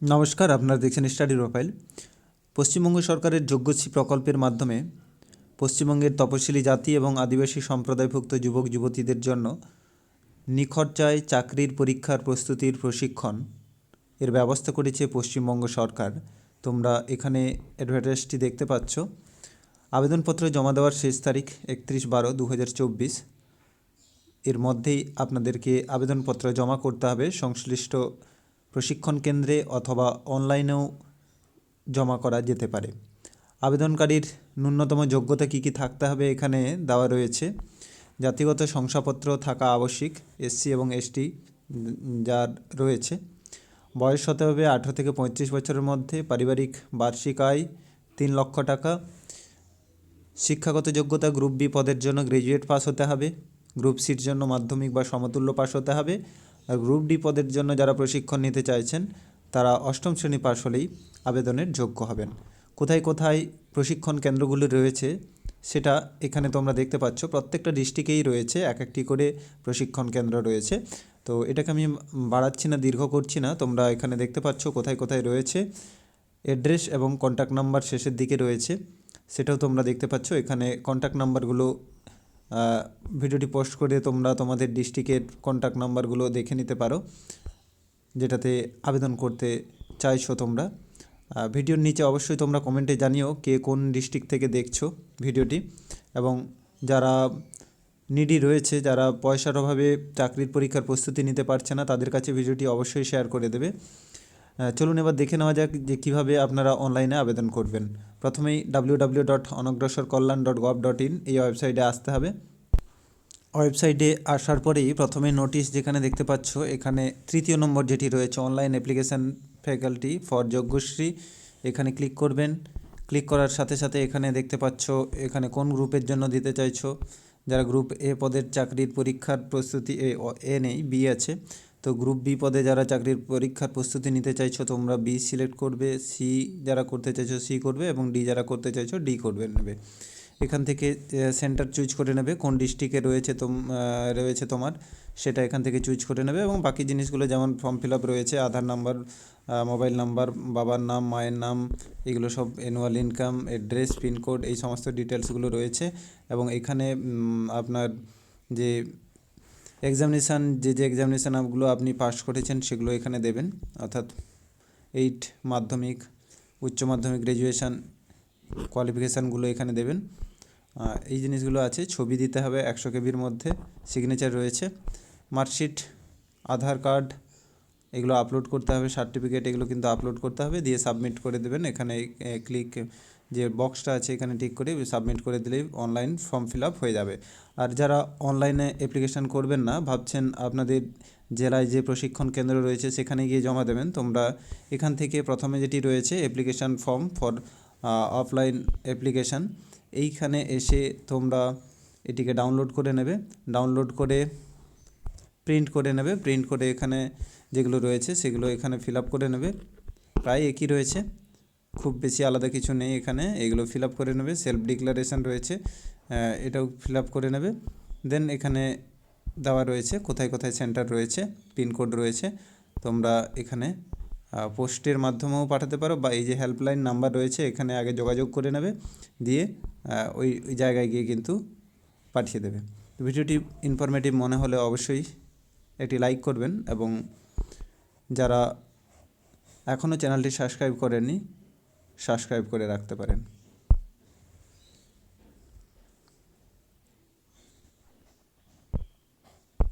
নমস্কার, আপনারা দেখছেন স্টাডি প্রোফাইল পশ্চিমবঙ্গ সরকারের যোগ্যশ্রী প্রকল্পের মাধ্যমে পশ্চিমবঙ্গের তপশিলি জাতি এবং আদিবাসী সম্প্রদায়ভুক্ত যুবক, যুবতীদের জন্য নিখরচায় চাকরির পরীক্ষার প্রস্তুতির প্রশিক্ষণ এর ব্যবস্থা করেছে পশ্চিমবঙ্গ সরকার। তোমরা এখানে অ্যাডভার্টাইজটি দেখতে পাচ্ছ। আবেদনপত্র জমা দেওয়ার শেষ তারিখ একত্রিশ বারো দু এর মধ্যেই আপনাদেরকে আবেদনপত্র জমা করতে হবে। সংশ্লিষ্ট প্রশিক্ষণ কেন্দ্রে অথবা অনলাইনেও জমা করা যেতে পারে। আবেদনকারীর ন্যূনতম যোগ্যতা কী কী থাকতে হবে এখানে দেওয়া রয়েছে। জাতিগত শংসাপত্র থাকা আবশ্যিক এসসি এবং এসটি যার রয়েছে। বয়স হতে হবে আঠেরো থেকে পঁয়ত্রিশ বছরের মধ্যে, পারিবারিক বার্ষিক আয় তিন লক্ষ টাকা। শিক্ষাগত যোগ্যতা গ্রুপ বি পদের জন্য গ্র্যাজুয়েট পাস হতে হবে। গ্রুপ সির জন্য মাধ্যমিক বা সমতুল্য পাস হতে হবে। গ্রুপ ডি পদের জন্য যারা প্রশিক্ষণ নিতে চাইছেন, তারা অষ্টম শ্রেণি পাস হলেই আবেদনের যোগ্য হবেন। কোথায় কোথায় প্রশিক্ষণ কেন্দ্রগুলি রয়েছে, সেটা এখানে তোমরা দেখতে পাচ্ছ। প্রত্যেকটা ডিস্ট্রিক্টেই রয়েছে, এক একটি করে প্রশিক্ষণ কেন্দ্র রয়েছে। তো এটাকে আমি বাড়াচ্ছি না, দীর্ঘ করছি না। তোমরা এখানে দেখতে পাচ্ছ কোথায় কোথায় রয়েছে। অ্যাড্রেস এবং কন্ট্যাক্ট নাম্বার শেষের দিকে রয়েছে, সেটাও তোমরা দেখতে পাচ্ছ। এখানে কন্ট্যাক্ট নাম্বারগুলো ভিডিওটি পোস্ট করে তোমরা তোমাদের ডিস্ট্রিক্টের কন্ট্যাক্ট নাম্বারগুলো দেখে নিতে পারো, যেটাতে আবেদন করতে চাইছো তোমরা। ভিডিওর নিচে অবশ্যই তোমরা কমেন্টে জানিও কে কোন ডিস্ট্রিক্ট থেকে দেখছ ভিডিওটি। এবং যারা নিডি রয়েছে, যারা পয়সার অভাবে চাকরির পরীক্ষার প্রস্তুতি নিতে পারছে না, তাদের কাছে ভিডিওটি অবশ্যই শেয়ার করে দেবে। চলুন এবার দেখে নেওয়া যাক যে কীভাবে আপনারা অনলাইনে আবেদন করবেন। প্রথমেই W W dot Anagrasar Kalyan dot gov dot in এই ওয়েবসাইটে আসতে হবে। ওয়েবসাইটে আসার পরেই প্রথমে নোটিশ যেখানে দেখতে পাচ্ছ, এখানে তৃতীয় নম্বর যেটি রয়েছে online application faculty for Yagyashree এখানে ক্লিক করবেন। ক্লিক করার সাথে সাথে এখানে দেখতে পাচ্ছ, এখানে কোন গ্রুপের জন্য দিতে চাইছো। যারা গ্রুপ এ পদের চাকরির পরীক্ষার প্রস্তুতি এ এ নেই বি আছে। তো গ্রুপ বি পদে যারা চাকরির পরীক্ষার প্রস্তুতি নিতে চাইছো, তোমরা বি সিলেক্ট করবে, সি যারা করতে চাইছো সি করবে এবং ডি যারা করতে চাইছো ডি করবে, নেবে। এখান থেকে সেন্টার চুজ করে নেবে, কোন ডিস্ট্রিক্টে রয়েছে তোম রয়েছে তোমার, সেটা এখান থেকে চুজ করে নেবে এবং বাকি জিনিসগুলো যেমন ফর্ম ফিল আপ রয়েছে, আধার নাম্বার মোবাইল নাম্বার, বাবার নাম, মায়ের নাম, এগুলো সব অ্যানুয়াল ইনকাম, অ্যাড্রেস, পিনকোড, এই সমস্ত ডিটেলসগুলো রয়েছে এবং এখানে আপনার যে এক্সামিনেশান যে যে এক্সামিনেশানগুলো আপনি পাস করেছেন, সেগুলো এখানে দেবেন। অর্থাৎ এইট মাধ্যমিক, উচ্চ মাধ্যমিক গ্র্যাজুয়েশান কোয়ালিফিকেশানগুলো এখানে দেবেন। এই জিনিসগুলো আছে, ছবি দিতে হবে একশো কেবির মধ্যে সিগনেচার রয়েছে। মার্কশিট আধার কার্ড এগুলো আপলোড করতে হবে সার্টিফিকেট এগুলো কিন্তু আপলোড করতে হবে, দিয়ে সাবমিট করে দেবেন। এখানে ক্লিক যে বক্সটা আছে এখানে টিক করে সাবমিট করে দিলেই অনলাইন ফর্ম ফিল হয়ে যাবে। আর যারা অনলাইনে অ্যাপ্লিকেশান করবেন না, ভাবছেন আপনাদের জেলায় যে প্রশিক্ষণ কেন্দ্র রয়েছে সেখানে গিয়ে জমা দেবেন, তোমরা এখান থেকে প্রথমে যেটি রয়েছে application form for offline application এইখানে এসে তোমরা এটিকে ডাউনলোড করে নেবে। ডাউনলোড করে প্রিন্ট করে নেবে। প্রিন্ট করে এখানে যেগুলো রয়েছে সেগুলো এখানে ফিল করে নেবে। প্রায় একই রয়েছে। খুব বেশি আলাদা কিছু নেই এখানে, এগুলো ফিল করে নেবে সেলফ ডিক্লারেশন রয়েছে এটাও ফিল করে নেবে। দেন এখানে দেওয়া রয়েছে, কোথায় কোথায় সেন্টার রয়েছে পিনকোড রয়েছে, তোমরা এখানে পোস্টের মাধ্যমেও পাঠাতে পারো বা এই যে হেল্পলাইন নাম্বার রয়েছে, এখানে আগে যোগাযোগ করে নেবে, দিয়ে ওই ওই জায়গায় গিয়ে কিন্তু পাঠিয়ে দেবে। ভিডিওটি ইনফরমেটিভ মনে হলে অবশ্যই একটি লাইক করবেন এবং যারা এখনও চ্যানেলটি সাবস্ক্রাইব করেননি সাবস্ক্রাইব করে রাখতে পারেন।